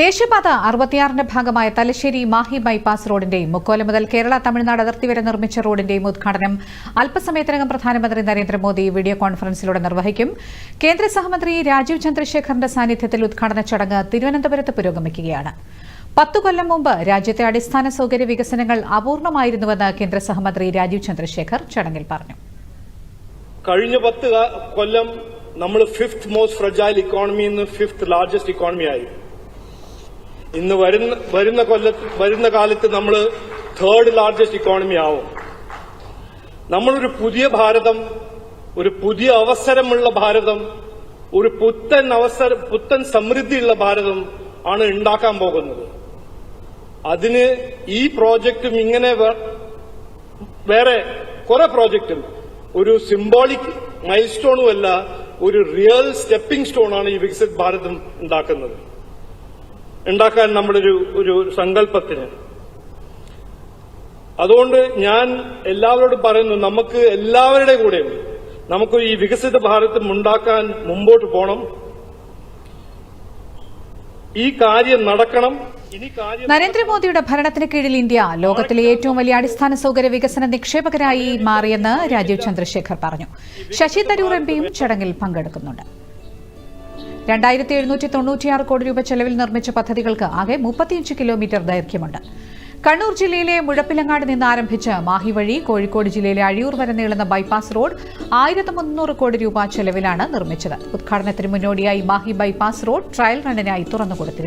ദേശീയപാത അറുപത്തിയാറിന്റെ ഭാഗമായ തലശ്ശേരി മാഹി ബൈപ്പാസ് റോഡിന്റെയും മുക്കോല മുതൽ കേരള തമിഴ്നാട് അതിർത്തി വരെ നിർമ്മിച്ച റോഡിന്റെയും ഉദ്ഘാടനം അല്പസമയത്തിനകം പ്രധാനമന്ത്രി നരേന്ദ്രമോദി വീഡിയോ കോൺഫറൻസിലൂടെ നിർവഹിക്കും. കേന്ദ്ര സഹമന്ത്രി രാജീവ് ചന്ദ്രശേഖറിന്റെ സാന്നിധ്യത്തിൽ ഉദ്ഘാടന ചടങ്ങ് തിരുവനന്തപുരത്ത് പുരോഗമിക്കുകയാണ്. പത്തു കൊല്ലം മുമ്പ് രാജ്യത്തെ അടിസ്ഥാന സൗകര്യ വികസനങ്ങൾ അപൂർണമായിരുന്നുവെന്ന് കേന്ദ്ര സഹമന്ത്രി രാജീവ് ചന്ദ്രശേഖർ ചടങ്ങിൽ പറഞ്ഞു. കഴിഞ്ഞ പത്ത് കൊല്ലം നമ്മൾ fifth most fragile economy fifth largest economy ആയി. ഇന്ന് വരുന്ന വരുന്ന കൊല്ല വരുന്ന കാലത്ത് നമ്മൾ തേർഡ് ലാർജസ്റ്റ് ഇക്കോണമി ആവും. നമ്മളൊരു പുതിയ ഭാരതം ഒരു പുതിയ അവസരമുള്ള ഭാരതം ഒരു പുത്തൻ അവസര പുത്തൻ സമൃദ്ധിയുള്ള ഭാരതം ആണ് ഉണ്ടാക്കാൻ പോകുന്നത്. അതിന് ഈ പ്രോജക്റ്റും ഇങ്ങനെ വേറെ കുറെ പ്രോജക്റ്റും. ഒരു സിംബോളിക് മൈൽ സ്റ്റോണുമല്ല ഒരു റിയൽ സ്റ്റെപ്പിംഗ് സ്റ്റോണാണ് ഈ വികസിത് ഭാരതം ഉണ്ടാക്കുന്നത്. ഉണ്ടാക്കാൻ നമ്മളൊരു ഒരു സങ്കല്പത്തിന്. അതുകൊണ്ട് ഞാൻ എല്ലാവരോടും പറയുന്നു നമുക്ക് എല്ലാവരുടെ കൂടെയും നമുക്ക് ഈ വികസിത ഭാരതം ഉണ്ടാക്കാൻ മുമ്പോട്ട് പോകണം ഈ കാര്യം നടക്കണം. നരേന്ദ്രമോദിയുടെ ഭരണത്തിന് കീഴിൽ ഇന്ത്യ ലോകത്തിലെ ഏറ്റവും വലിയ അടിസ്ഥാന സൗകര്യ വികസന നിക്ഷേപകരായി മാറിയെന്ന് രാജീവ് ചന്ദ്രശേഖർ പറഞ്ഞു. ശശി തരൂർ എംപിയും ചടങ്ങിൽ പങ്കെടുക്കുന്നുണ്ട്. രണ്ടായിരത്തി എഴുന്നൂറ്റി തൊണ്ണൂറ്റിയാറ് കോടി രൂപ ചെലവിൽ നിർമ്മിച്ച പദ്ധതികൾക്ക് ആകെ മുപ്പത്തിയഞ്ച് കിലോമീറ്റർ ദൈർഘ്യമുണ്ട്. കണ്ണൂർ ജില്ലയിലെ മുഴപ്പിലങ്ങാട് നിന്ന് ആരംഭിച്ച് മാഹി വഴി കോഴിക്കോട് ജില്ലയിലെ അഴിയൂർ വരെ നീളുന്ന ബൈപ്പാസ് റോഡ് ആയിരത്തി മുന്നൂറ് കോടി രൂപ ചെലവിലാണ് നിർമ്മിച്ചത്. ഉദ്ഘാടനത്തിന് മുന്നോടിയായി മാഹി ബൈപ്പാസ് റോഡ് ട്രയൽ റണ്ണിനായി തുറന്നുകൊടുത്തിരുന്നു.